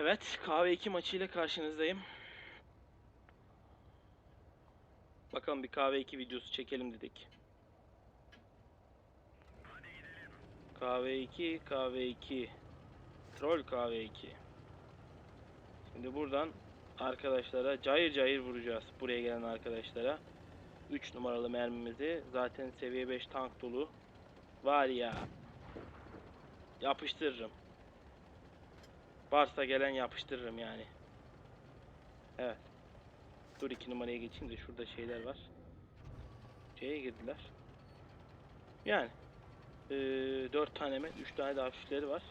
Evet, kahve 2 maçı ile karşınızdayım. Bakalım bir kahve 2 videosu çekelim dedik. Kahve 2, kahve 2. Troll kahve 2. Şimdi buradan arkadaşlara cayır cayır vuracağız. Buraya gelen arkadaşlara. 3 numaralı mermimizi zaten seviye 5 tank dolu. Var ya. Yapıştırırım. Varsa gelen yapıştırırım yani. Evet. Dur iki numaraya geçeyim de şurada şeyler var. C'ye girdiler. Yani. Ee, 4 tane mi? 3 tane de hafifleri var.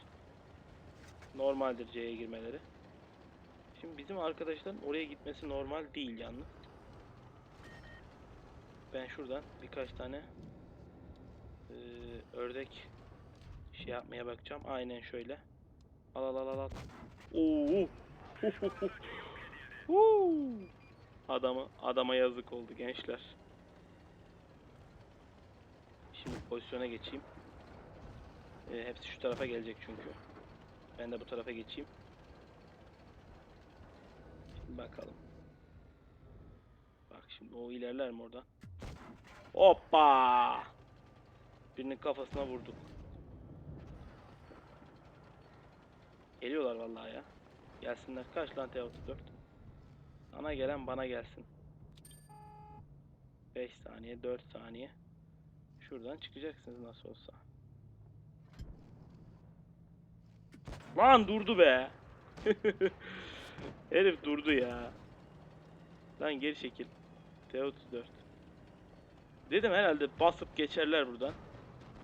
Normaldir C'ye girmeleri. Şimdi bizim arkadaşların oraya gitmesi normal değil yalnız. Ben şuradan birkaç tane ee, ördek şey yapmaya bakacağım. Aynen şöyle. Al al al al. Oo. Huu. Adamı adama yazık oldu gençler. Şimdi pozisyona geçeyim. Ee, hepsi şu tarafa gelecek çünkü. Ben de bu tarafa geçeyim. Şimdi bakalım. Bak şimdi o ilerler mi oradan? Hoppa! Birinin kafasına vurduk. Geliyorlar vallahi ya. Gelsinler. Kaç lan T34? Sana gelen bana gelsin. 5 saniye, 4 saniye. Şuradan çıkacaksınız nasıl olsa. Lan durdu be. Herif durdu ya. Lan geri çekil. T34. Dedim herhalde basıp geçerler buradan.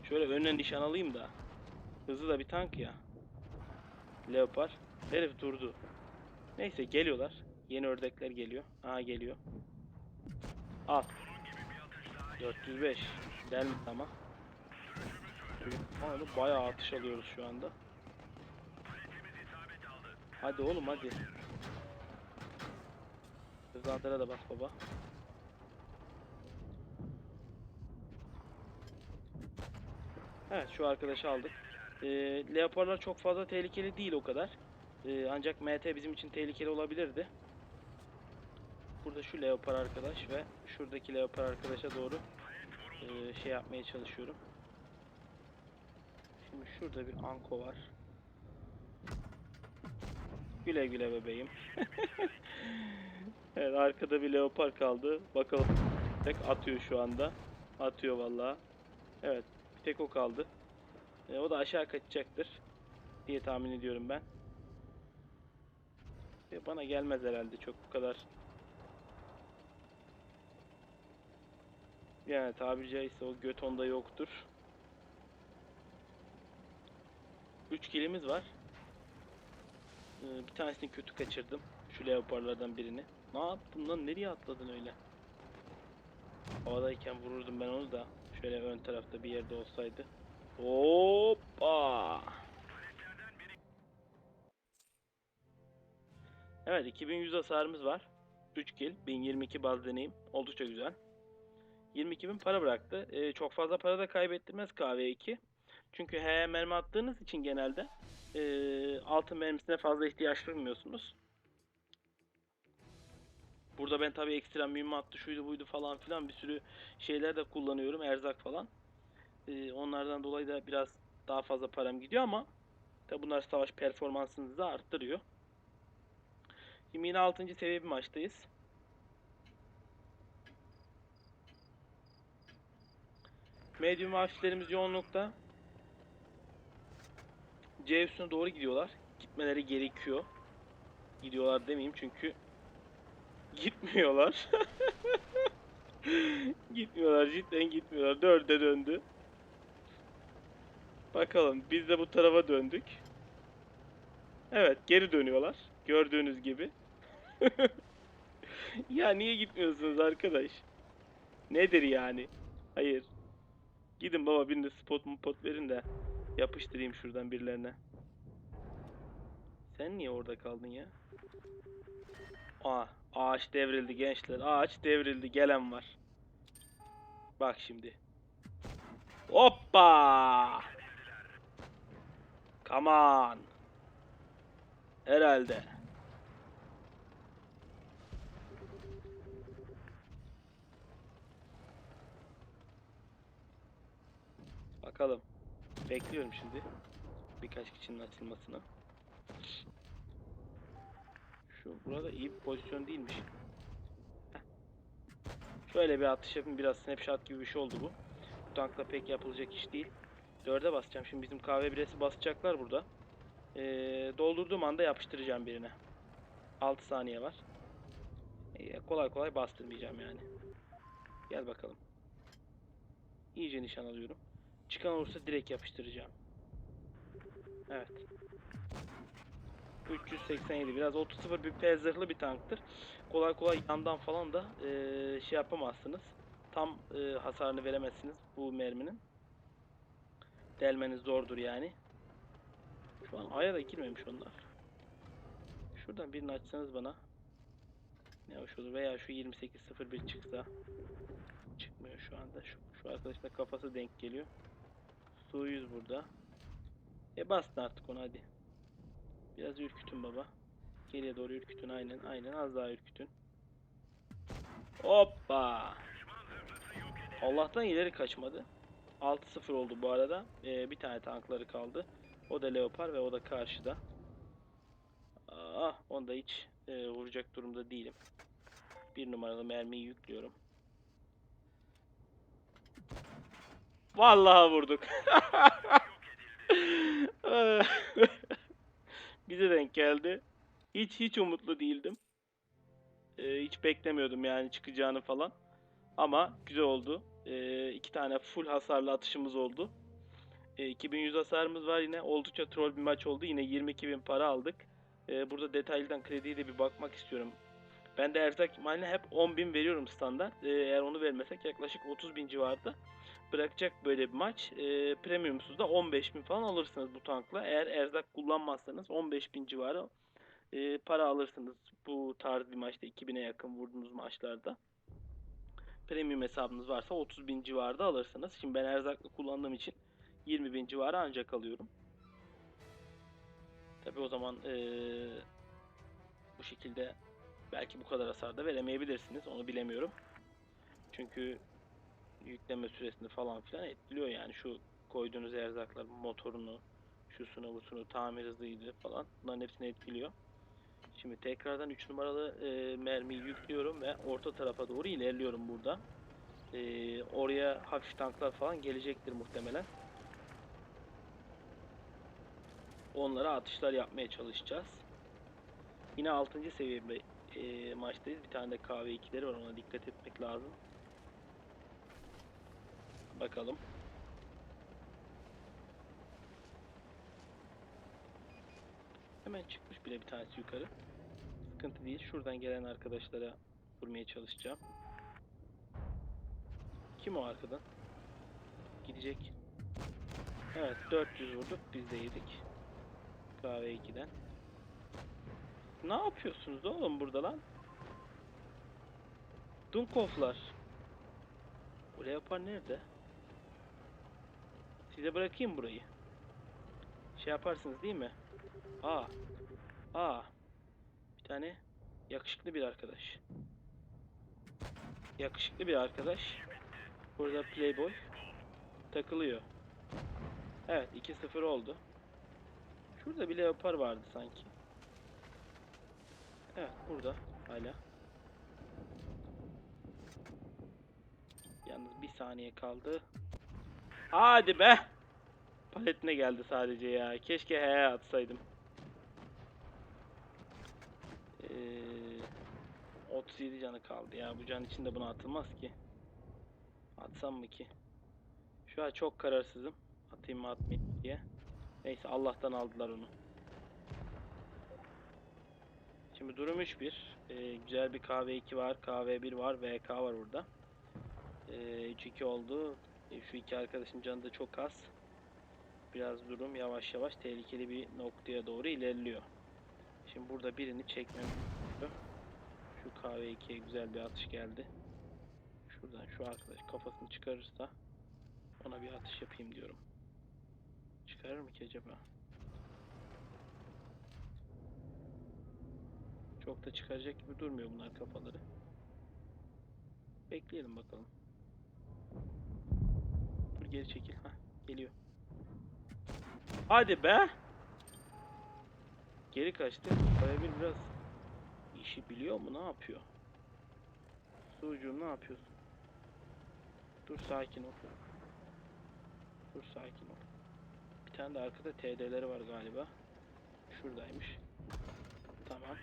Şöyle önüne nişan alayım da. Hızlı da bir tank ya. Leopar. Herif durdu. Neyse geliyorlar. Yeni ördekler geliyor. Aa geliyor. Al. 405. Delmiş ama. Ama bayağı atış alıyoruz şu anda. Hadi oğlum hadi. Hızlandıra da bas baba. Evet şu arkadaşı aldık. Ee, leoparlar çok fazla tehlikeli değil o kadar. Ee, ancak MT bizim için tehlikeli olabilirdi. Burada şu leopar arkadaş ve şuradaki leopar arkadaşa doğru e, şey yapmaya çalışıyorum. Şimdi şurada bir anko var. Güle güle bebeğim. evet arkada bir leopar kaldı. Bakalım. Tek atıyor şu anda. Atıyor vallahi. Evet. Bir tek o kaldı. E, o da aşağı kaçacaktır diye tahmin ediyorum ben. E, bana gelmez herhalde çok bu kadar. Yani tabiri caizse o göt onda yoktur. 3 kilimiz var. Ee, bir tanesini kötü kaçırdım. Şu leoparlardan birini. Ne yaptın lan? Nereye atladın öyle? Havadayken vururdum ben onu da. Şöyle ön tarafta bir yerde olsaydı. Hoppa! Evet 2100 hasarımız var. 3 kill, 1022 baz deneyim. Oldukça güzel. 22.000 para bıraktı. Ee, çok fazla para da kaybettirmez KV2. Çünkü H mermi attığınız için genelde ee, altın mermisine fazla ihtiyaç duymuyorsunuz. Burada ben tabii ekstra mühimmattı şuydu buydu falan filan bir sürü şeyler de kullanıyorum. Erzak falan. Ee, onlardan dolayı da biraz daha fazla param gidiyor ama tabi bunlar savaş performansınızı da arttırıyor. Şimdi yine 6. seviye bir maçtayız. Medium hafiflerimiz yoğunlukta. C üstüne doğru gidiyorlar. Gitmeleri gerekiyor. Gidiyorlar demeyeyim çünkü gitmiyorlar. gitmiyorlar cidden gitmiyorlar. Dörde döndü. Bakalım biz de bu tarafa döndük. Evet geri dönüyorlar. Gördüğünüz gibi. ya niye gitmiyorsunuz arkadaş? Nedir yani? Hayır. Gidin baba birine spot mu pot verin de yapıştırayım şuradan birilerine. Sen niye orada kaldın ya? Aa, ağaç devrildi gençler. Ağaç devrildi. Gelen var. Bak şimdi. Hoppa! On. Herhalde. Bakalım. Bekliyorum şimdi. Birkaç kişinin açılmasını. Şu burada iyi bir pozisyon değilmiş. Şöyle bir atış yapayım. Biraz snapshot gibi bir şey oldu bu. Bu tankla pek yapılacak iş değil. Dörde basacağım. Şimdi bizim kahve biresi basacaklar burada. Ee, doldurduğum anda yapıştıracağım birine. 6 saniye var. Ee, kolay kolay bastırmayacağım yani. Gel bakalım. İyice nişan alıyorum. Çıkan olursa direkt yapıştıracağım. Evet. 387 biraz 30 bir P bir tanktır. Kolay kolay yandan falan da eee, şey yapamazsınız. Tam eee, hasarını veremezsiniz bu merminin. Delmeniz zordur yani. Şu an aya da girmemiş onlar. Şuradan birini açsanız bana. Ne hoş olur. Veya şu 2801 çıksa. Çıkmıyor şu anda. Şu, şu arkadaşın da kafası denk geliyor. Su 100 burada. E bastın artık onu hadi. Biraz ürkütün baba. Geriye doğru ürkütün aynen aynen az daha ürkütün. Hoppa. Allah'tan ileri kaçmadı. 6-0 oldu bu arada. Ee, bir tane tankları kaldı. O da Leopard ve o da karşıda. Ah, onu da hiç e, vuracak durumda değilim. Bir numaralı mermiyi yüklüyorum. Vallahi vurduk. Bize denk geldi. Hiç hiç umutlu değildim. Ee, hiç beklemiyordum yani çıkacağını falan. Ama güzel oldu. Ee, iki tane full hasarlı atışımız oldu. Ee, 2100 hasarımız var yine. Oldukça troll bir maç oldu. Yine 22.000 para aldık. Ee, burada detaylıdan krediye de bir bakmak istiyorum. Ben de erzak ihmaline hep 10.000 veriyorum standart. Ee, eğer onu vermesek yaklaşık 30.000 civarında bırakacak böyle bir maç. E, premiumsuz da 15.000 falan alırsınız bu tankla. Eğer erzak kullanmazsanız 15.000 civarı e, para alırsınız bu tarz bir maçta 2000'e yakın vurduğunuz maçlarda. Premium hesabınız varsa 30.000 civarında alırsınız. Şimdi ben erzaklı kullandığım için 20.000 civarı ancak alıyorum. Tabi o zaman e, bu şekilde belki bu kadar hasar da veremeyebilirsiniz. Onu bilemiyorum. Çünkü yükleme süresini falan filan etkiliyor yani şu koyduğunuz erzaklar motorunu şusunu busunu tamir hızıydı falan bunların hepsini etkiliyor. Şimdi tekrardan 3 numaralı e, mermiyi yüklüyorum ve orta tarafa doğru ilerliyorum burada. E, oraya hafif tanklar falan gelecektir muhtemelen. Onlara atışlar yapmaya çalışacağız. Yine 6. seviye e, maçtayız. Bir tane de kahve ikileri var ona dikkat etmek lazım. Bakalım. Hemen çıkmış bile bir tanesi yukarı. Sıkıntı değil. Şuradan gelen arkadaşlara vurmaya çalışacağım. Kim o arkadan? Gidecek. Evet 400 vurduk. Biz de yedik. Kahve 2'den. Ne yapıyorsunuz oğlum burada lan? Dunkovlar. O leopar nerede? Size bırakayım burayı. Şey yaparsınız değil mi? Aa. Aa. Bir tane yakışıklı bir arkadaş. Yakışıklı bir arkadaş. Burada Playboy takılıyor. Evet 2-0 oldu. Şurada bir leopar vardı sanki. Evet burada hala. Yalnız bir saniye kaldı. Hadi be. Paletine geldi sadece ya. Keşke H'ye atsaydım. Ee, 37 canı kaldı ya. Bu can içinde buna atılmaz ki. Atsam mı ki? Şu an çok kararsızım. Atayım mı atmayayım diye. Neyse Allah'tan aldılar onu. Şimdi durum 3-1. Ee, güzel bir KV2 var, KV1 var, VK var burada. Ee, 3-2 oldu. E, Şu iki arkadaşın canı da çok az. Biraz durum yavaş yavaş tehlikeli bir noktaya doğru ilerliyor. Şimdi burada birini çekmem. Şu kahve 2'ye güzel bir atış geldi. Şuradan şu arkadaş kafasını çıkarırsa ona bir atış yapayım diyorum. Çıkarır mı ki acaba? Çok da çıkaracak gibi durmuyor bunlar kafaları. Bekleyelim bakalım. Dur geri çekil. Hah, geliyor. Hadi be. Geri kaçtı. Kayabil biraz işi biliyor mu? Ne yapıyor? Sucuğum ne yapıyorsun? Dur sakin ol. Dur sakin ol. Bir tane de arkada TD'leri var galiba. Şuradaymış. Tamam.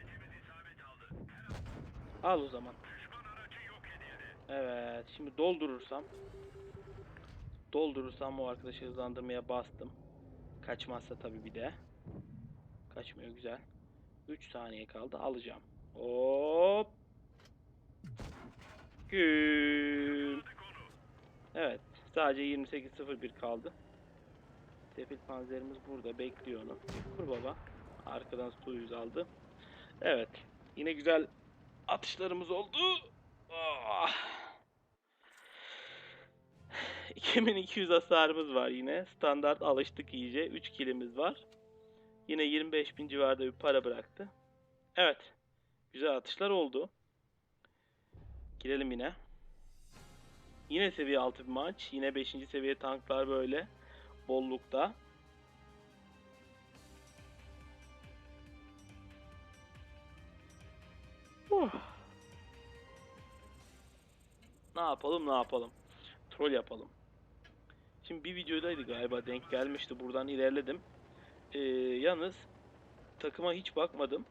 Al o zaman. Evet. Şimdi doldurursam doldurursam o arkadaşı hızlandırmaya bastım. Kaçmazsa tabii bir de. Kaçmıyor güzel. 3 saniye kaldı. Alacağım. Hop. Güm. Evet. Sadece 28.01 kaldı. Sefil panzerimiz burada. Bekliyor onu. Kur baba. Arkadan su yüz aldı. Evet. Yine güzel atışlarımız oldu. Ah. 2200 hasarımız var yine. Standart alıştık iyice. 3 kilimiz var. Yine 25 bin civarında bir para bıraktı. Evet. Güzel atışlar oldu. Girelim yine. Yine seviye 6 bir maç. Yine 5. seviye tanklar böyle. Bollukta. Huh. Ne yapalım ne yapalım. Troll yapalım. Şimdi bir videodaydı galiba denk gelmişti. Buradan ilerledim. Ee, yalnız takıma hiç bakmadım.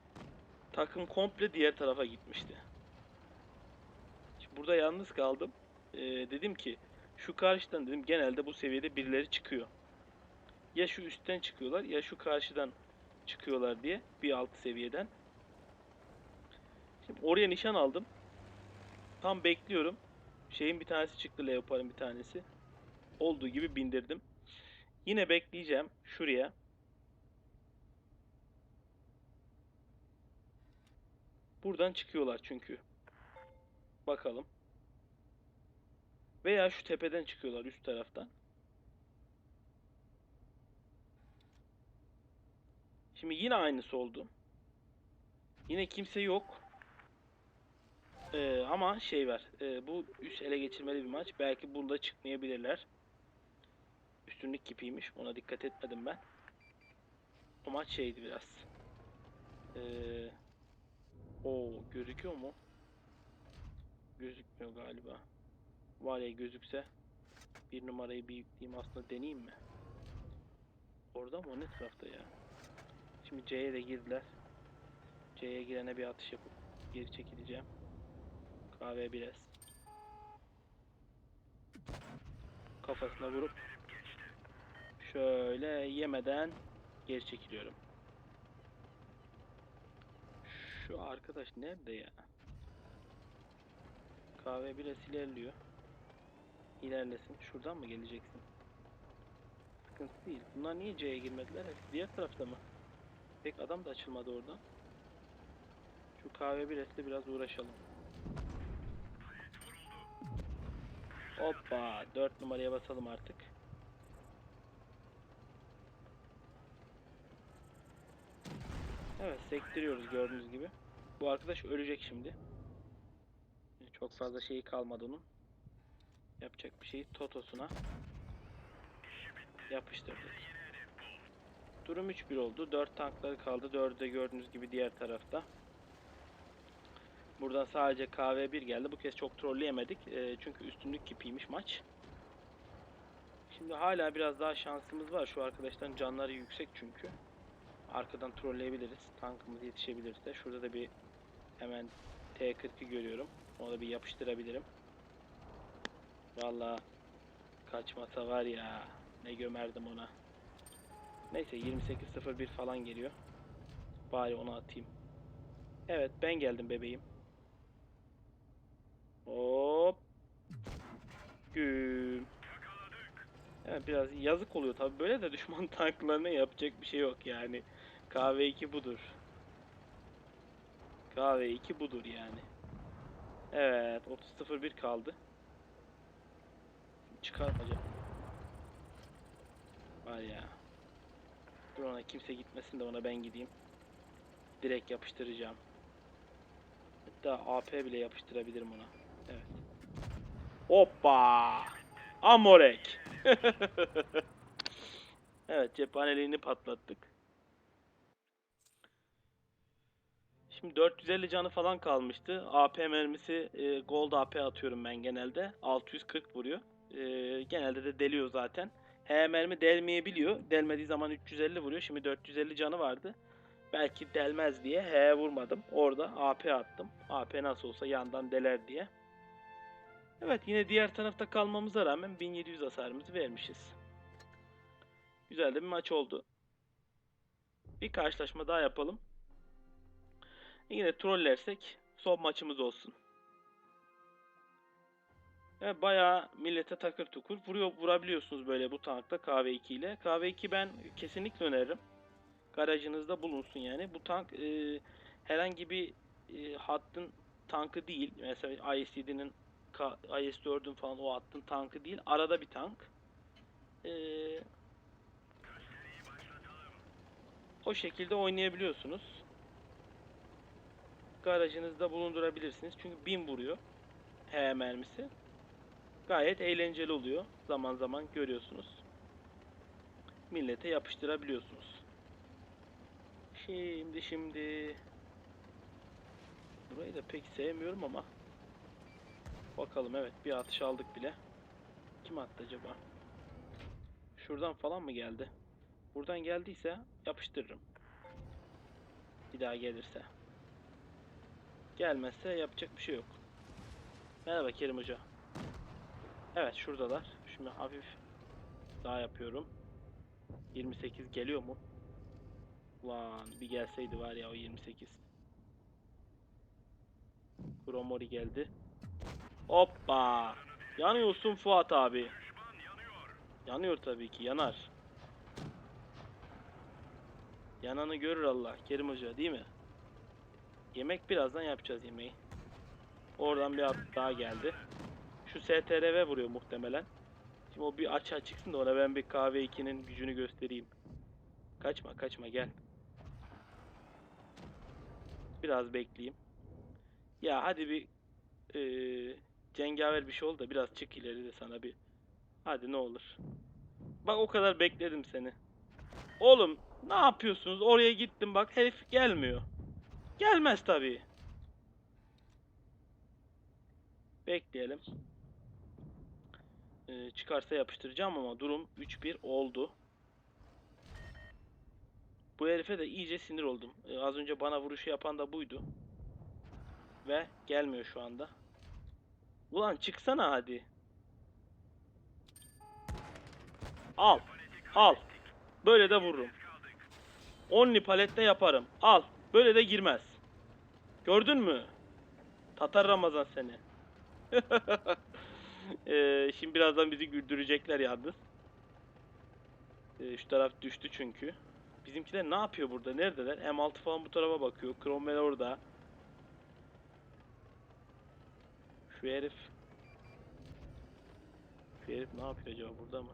Takım komple diğer tarafa gitmişti. Şimdi burada yalnız kaldım. Ee, dedim ki şu karşıdan dedim genelde bu seviyede birileri çıkıyor. Ya şu üstten çıkıyorlar ya şu karşıdan çıkıyorlar diye bir alt seviyeden. Şimdi oraya nişan aldım. Tam bekliyorum. Şeyin bir tanesi çıktı Leopard'ın bir tanesi. Olduğu gibi bindirdim. Yine bekleyeceğim şuraya. Buradan çıkıyorlar çünkü. Bakalım. Veya şu tepeden çıkıyorlar üst taraftan. Şimdi yine aynısı oldu. Yine kimse yok. Ee, ama şey var. e, bu üst ele geçirmeli bir maç. Belki burada çıkmayabilirler. Üstünlük gibiymiş. Ona dikkat etmedim ben. O maç şeydi biraz. Ee, o gözüküyor mu? Gözükmüyor galiba. Var ya gözükse bir numarayı bir yükleyeyim aslında deneyeyim mi? Orada mı? Ne tarafta ya? Şimdi C'ye de girdiler. C'ye girene bir atış yapıp geri çekileceğim. Kahve biraz. Kafasına vurup şöyle yemeden geri çekiliyorum. Şu arkadaş nerede ya? Kahve biraz ilerliyor. İlerlesin. Şuradan mı geleceksin? Sıkıntı değil. Bunlar niye C'ye girmediler? Diğer tarafta mı? Pek adam da açılmadı oradan. Şu kahve biresle biraz uğraşalım. Hoppa. 4 numaraya basalım artık. Evet sektiriyoruz gördüğünüz gibi. Bu arkadaş ölecek şimdi. Çok fazla şeyi kalmadı onun. Yapacak bir şey totosuna yapıştırdık. Durum 3-1 oldu. 4 tankları kaldı. 4'ü de gördüğünüz gibi diğer tarafta. Buradan sadece KV1 geldi. Bu kez çok trolleyemedik. Ee, çünkü üstünlük gibiymiş maç. Şimdi hala biraz daha şansımız var. Şu arkadaşların canları yüksek çünkü. Arkadan trolleyebiliriz. Tankımız yetişebilirse. Şurada da bir hemen T40'ı görüyorum. Onu da bir yapıştırabilirim. Vallahi kaçmasa var ya ne gömerdim ona. Neyse 28.01 falan geliyor. Bari onu atayım. Evet ben geldim bebeğim. Hop. Güm. Evet biraz yazık oluyor tabi böyle de düşman tanklarına yapacak bir şey yok yani. KV2 budur. KV2 budur yani. Evet 30.01 kaldı. Çıkartacağım. Var ya. Dur ona kimse gitmesin de ona ben gideyim. Direkt yapıştıracağım. Hatta AP bile yapıştırabilirim ona. Evet. Hoppa! Amorek. evet cephaneliğini patlattık. Şimdi 450 canı falan kalmıştı. AP mermisi e, Gold AP atıyorum ben genelde. 640 vuruyor. E, genelde de deliyor zaten. H mermi delmeyebiliyor. Delmediği zaman 350 vuruyor. Şimdi 450 canı vardı. Belki delmez diye H vurmadım. Orada AP attım. AP nasıl olsa yandan deler diye. Evet yine diğer tarafta kalmamıza rağmen 1700 hasarımızı vermişiz. Güzel de bir maç oldu. Bir karşılaşma daha yapalım. Yine trollersek son maçımız olsun. Evet, bayağı millete takır tukur vuruyor vurabiliyorsunuz böyle bu tankta KV2 ile. KV2 ben kesinlikle öneririm. Garajınızda bulunsun yani. Bu tank e, herhangi bir e, hattın tankı değil. Mesela IS-7'nin IS-4'ün falan o hattın tankı değil. Arada bir tank. E, o şekilde oynayabiliyorsunuz. Garajınızda bulundurabilirsiniz. Çünkü 1000 vuruyor. H mermisi. Gayet eğlenceli oluyor. Zaman zaman görüyorsunuz. Millete yapıştırabiliyorsunuz. Şimdi şimdi Burayı da pek sevmiyorum ama Bakalım evet bir atış aldık bile. Kim attı acaba? Şuradan falan mı geldi? Buradan geldiyse yapıştırırım. Bir daha gelirse. Gelmezse yapacak bir şey yok. Merhaba Kerim Hoca. Evet şuradalar. Şimdi hafif daha yapıyorum. 28 geliyor mu? Ulan bir gelseydi var ya o 28. Kromori geldi. Hoppa. Yanıyorsun Fuat abi. Yanıyor tabii ki yanar. Yananı görür Allah Kerim Hoca değil mi? Yemek birazdan yapacağız yemeği. Oradan bir at daha geldi. Şu STRV vuruyor muhtemelen. Şimdi o bir açığa çıksın da ona ben bir kahve 2'nin gücünü göstereyim. Kaçma kaçma gel. Biraz bekleyeyim. Ya hadi bir eee cengaver bir şey ol da biraz çık ileri de sana bir. Hadi ne olur. Bak o kadar bekledim seni. Oğlum ne yapıyorsunuz? Oraya gittim bak herif gelmiyor. Gelmez tabii. Bekleyelim. Ee, çıkarsa yapıştıracağım ama durum 3-1 oldu. Bu herife de iyice sinir oldum. Ee, az önce bana vuruşu yapan da buydu. Ve gelmiyor şu anda. Ulan çıksana hadi. Al. Al. Böyle de vururum. Only palette yaparım. Al. Böyle de girmez. Gördün mü? Tatar Ramazan seni. Ee, şimdi birazdan bizi güldürecekler yalnız. Ee, şu taraf düştü çünkü. Bizimkiler ne yapıyor burada? Neredeler? M6 falan bu tarafa bakıyor. Cromwell orada. Şu herif Şu herif ne yapıyor acaba burada mı?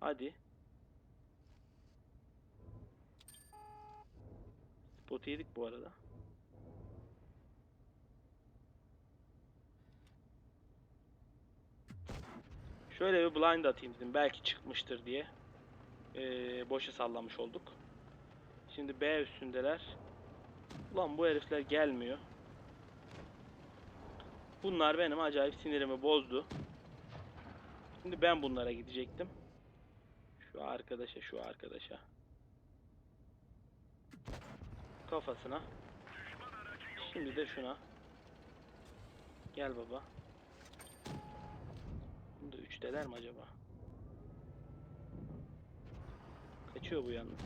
Hadi. Spot yedik bu arada. Şöyle bir blind atayım dedim. Belki çıkmıştır diye. Ee, boşa sallamış olduk. Şimdi B üstündeler. Ulan bu herifler gelmiyor. Bunlar benim acayip sinirimi bozdu. Şimdi ben bunlara gidecektim. Şu arkadaşa, şu arkadaşa. Kafasına. Şimdi de şuna. Gel baba. Bunda üçteler mi acaba? Kaçıyor bu yalnız.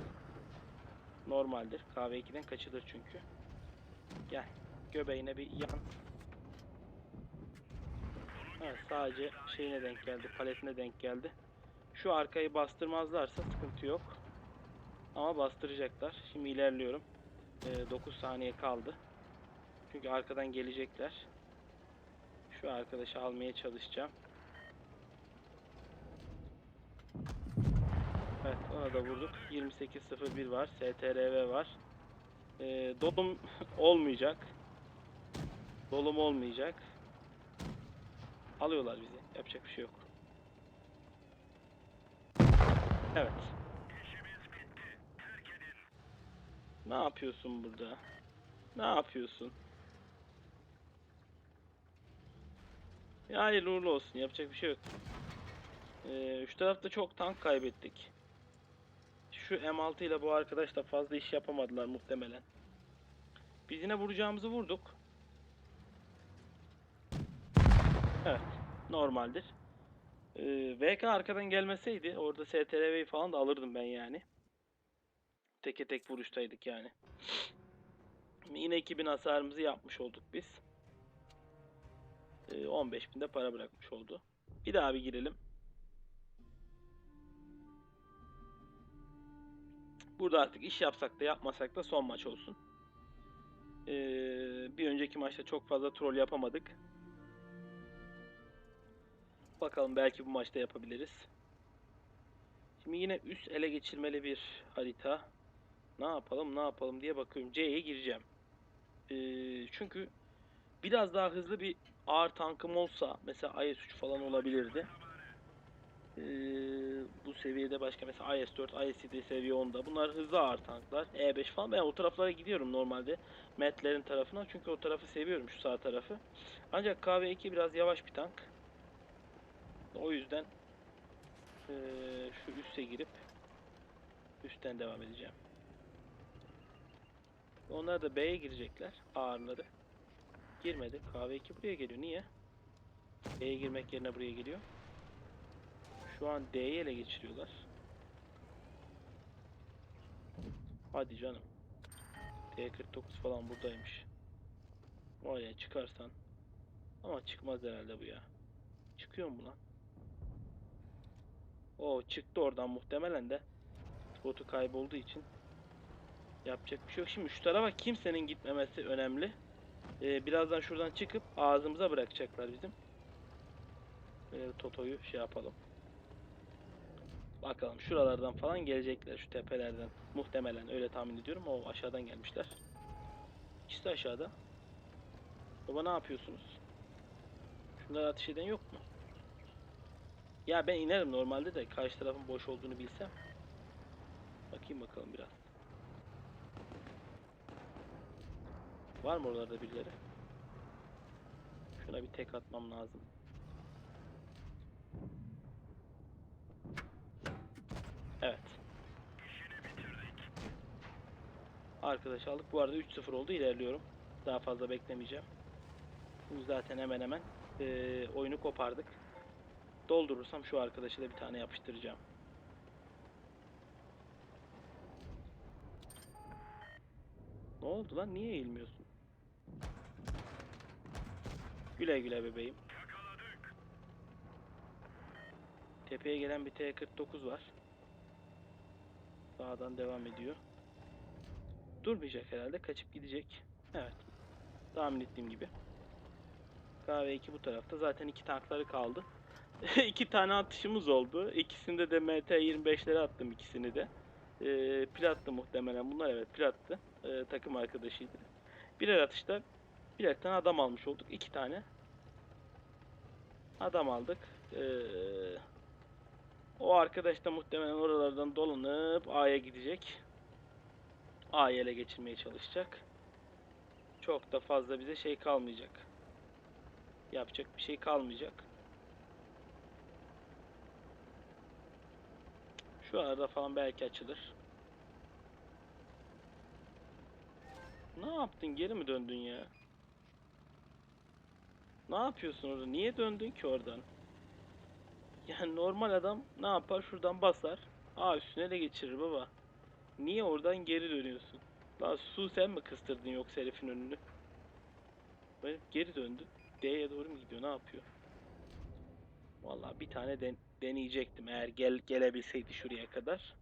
Normaldir. Kahve 2'den kaçılır çünkü. Gel. Göbeğine bir yan. Evet, sadece şeyine denk geldi. Paletine denk geldi. Şu arkayı bastırmazlarsa sıkıntı yok. Ama bastıracaklar. Şimdi ilerliyorum. Ee, 9 saniye kaldı. Çünkü arkadan gelecekler. Şu arkadaşı almaya çalışacağım. Evet, Ona da vurduk. 28.01 var. STRV var. Ee, dolum olmayacak. Dolum olmayacak. Alıyorlar bizi. Yapacak bir şey yok. Evet. Ne yapıyorsun burada? Ne yapıyorsun? Ya hayırlı uğurlu olsun. Yapacak bir şey yok. Ee, şu tarafta çok tank kaybettik. Şu M6 ile bu arkadaş da fazla iş yapamadılar muhtemelen. Biz yine vuracağımızı vurduk. Evet. Normaldir. Ee, VK arkadan gelmeseydi orada STRV'yi falan da alırdım ben yani. Teke tek vuruştaydık yani. Yine 2000 hasarımızı yapmış olduk biz. Ee, 15.000 de para bırakmış oldu. Bir daha bir girelim. Burada artık iş yapsak da yapmasak da son maç olsun. Ee, bir önceki maçta çok fazla troll yapamadık. Bakalım belki bu maçta yapabiliriz. Şimdi yine üst ele geçirmeli bir harita. Ne yapalım ne yapalım diye bakıyorum. C'ye gireceğim. Ee, çünkü biraz daha hızlı bir ağır tankım olsa mesela IS-3 falan olabilirdi. Ee, bu seviyede başka mesela IS-4, IS-7 seviye 10'da. Bunlar hızlı ağır tanklar. E5 falan. Ben o taraflara gidiyorum normalde. Metlerin tarafına. Çünkü o tarafı seviyorum şu sağ tarafı. Ancak KV2 biraz yavaş bir tank. O yüzden eee, şu üste girip üstten devam edeceğim. Onlar da B'ye girecekler. Ağırları. Girmedi. KV2 buraya geliyor. Niye? B'ye girmek yerine buraya geliyor. Şu an D'yi ele geçiriyorlar. Hadi canım. D49 falan buradaymış. Var ya çıkarsan. Ama çıkmaz herhalde bu ya. Çıkıyor mu lan? O çıktı oradan muhtemelen de. Spotu kaybolduğu için. Yapacak bir şey yok. Şimdi şu tarafa kimsenin gitmemesi önemli. Ee, birazdan şuradan çıkıp ağzımıza bırakacaklar bizim. Böyle Toto'yu şey yapalım. Bakalım şuralardan falan gelecekler şu tepelerden. Muhtemelen öyle tahmin ediyorum. O aşağıdan gelmişler. İkisi de aşağıda. Baba ne yapıyorsunuz? Şunlara ateş eden yok mu? Ya ben inerim normalde de karşı tarafın boş olduğunu bilsem. Bakayım bakalım biraz. Var mı oralarda birileri? Şuna bir tek atmam lazım. Evet. Arkadaş aldık. Bu arada 3-0 oldu. ilerliyorum. Daha fazla beklemeyeceğim. Şimdi zaten hemen hemen eee, oyunu kopardık. Doldurursam şu arkadaşı da bir tane yapıştıracağım. Ne oldu lan? Niye eğilmiyorsun? Güle güle bebeğim. Tepeye gelen bir T-49 var. Sağdan devam ediyor. Durmayacak herhalde. Kaçıp gidecek. Evet. Tahmin ettiğim gibi. KV2 bu tarafta. Zaten iki tankları kaldı. iki tane atışımız oldu. İkisinde de MT-25'leri attım ikisini de. Ee, Pirat'tı muhtemelen. Bunlar evet Pirat'tı. Ee, takım arkadaşıydı. Birer atışta birer tane adam almış olduk. iki tane adam aldık. Ee, o arkadaş da muhtemelen oralardan dolanıp A'ya gidecek. A'yı ele geçirmeye çalışacak. Çok da fazla bize şey kalmayacak. Yapacak bir şey kalmayacak. Şu arada falan belki açılır. Ne yaptın? Geri mi döndün ya? Ne yapıyorsun orada? Niye döndün ki oradan? Yani normal adam ne yapar? Şuradan basar. Aa üstüne de geçirir baba. Niye oradan geri dönüyorsun? Lan su sen mi kıstırdın yoksa herifin önünü? Böyle geri döndü. D'ye doğru mu gidiyor? Ne yapıyor? Vallahi bir tane den- deneyecektim eğer gel gelebilseydi şuraya kadar.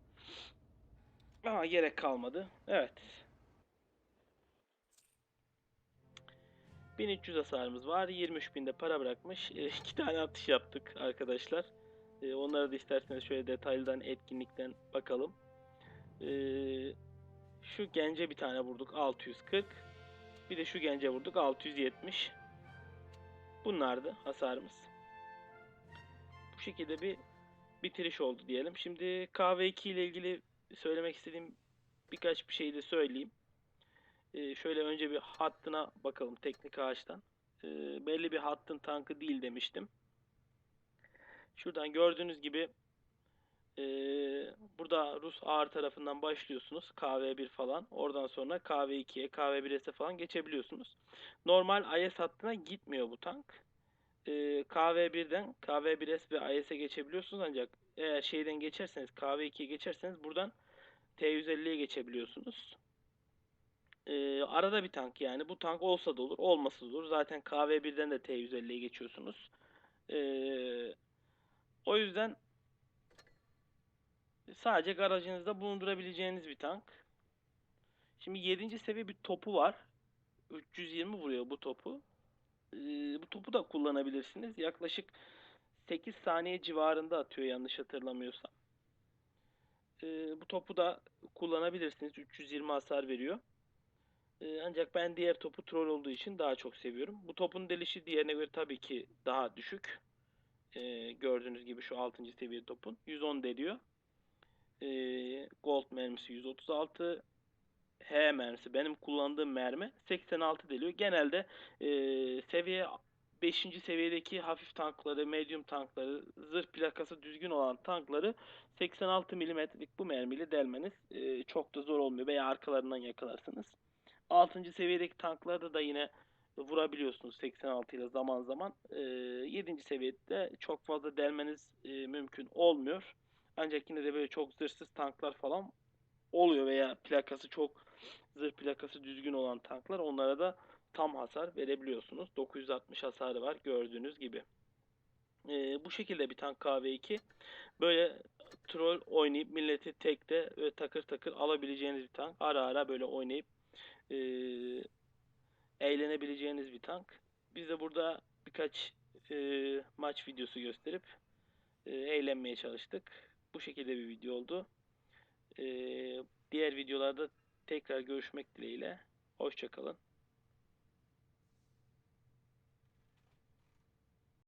Ama gerek kalmadı. Evet. 1300 hasarımız var. 23.000 de para bırakmış. E, iki tane atış yaptık arkadaşlar. E, onlara da isterseniz şöyle detaylıdan etkinlikten bakalım. E, şu gence bir tane vurduk 640. Bir de şu gence vurduk 670. Bunlardı hasarımız. Bu şekilde bir bitiriş oldu diyelim. Şimdi KV2 ile ilgili söylemek istediğim birkaç bir şey de söyleyeyim. Ee, şöyle önce bir hattına bakalım teknik ağaçtan. Ee, belli bir hattın tankı değil demiştim. Şuradan gördüğünüz gibi ee, burada Rus ağır tarafından başlıyorsunuz. KV1 falan. Oradan sonra KV2'ye, KV1'e falan geçebiliyorsunuz. Normal IS hattına gitmiyor bu tank. Ee, KV1'den KV1S ve IS'e geçebiliyorsunuz ancak eğer şeyden geçerseniz KV2'ye geçerseniz buradan T150'ye geçebiliyorsunuz. Ee, arada bir tank yani. Bu tank olsa da olur, olmasa da olur. Zaten KV1'den de T150'ye geçiyorsunuz. Ee, o yüzden sadece garajınızda bulundurabileceğiniz bir tank. Şimdi 7. seviye bir topu var. 320 vuruyor bu topu. Ee, bu topu da kullanabilirsiniz. Yaklaşık 8 saniye civarında atıyor yanlış hatırlamıyorsam. Ee, bu topu da kullanabilirsiniz. 320 hasar veriyor. Ee, ancak ben diğer topu troll olduğu için daha çok seviyorum. Bu topun delişi diğerine göre tabii ki daha düşük. Ee, gördüğünüz gibi şu 6. seviye topun. 110 deliyor. Ee, gold mermisi 136. H mermisi benim kullandığım mermi 86 deliyor. Genelde e, seviye 5. seviyedeki hafif tankları, medium tankları, zırh plakası düzgün olan tankları 86 milimetrelik bu mermiyle delmeniz e, çok da zor olmuyor veya arkalarından yakalarsınız. 6. seviyedeki tanklarda da yine vurabiliyorsunuz 86 ile zaman zaman. E, 7. seviyede çok fazla delmeniz e, mümkün olmuyor. Ancak yine de böyle çok zırhsız tanklar falan oluyor veya plakası çok zırh plakası düzgün olan tanklar onlara da tam hasar verebiliyorsunuz. 960 hasarı var gördüğünüz gibi. Ee, bu şekilde bir tank KV2 böyle troll oynayıp milleti tekte ve takır takır alabileceğiniz bir tank. Ara ara böyle oynayıp e, eğlenebileceğiniz bir tank. Biz de burada birkaç e, maç videosu gösterip e, eğlenmeye çalıştık. Bu şekilde bir video oldu. E, diğer videolarda tekrar görüşmek dileğiyle. Hoşçakalın.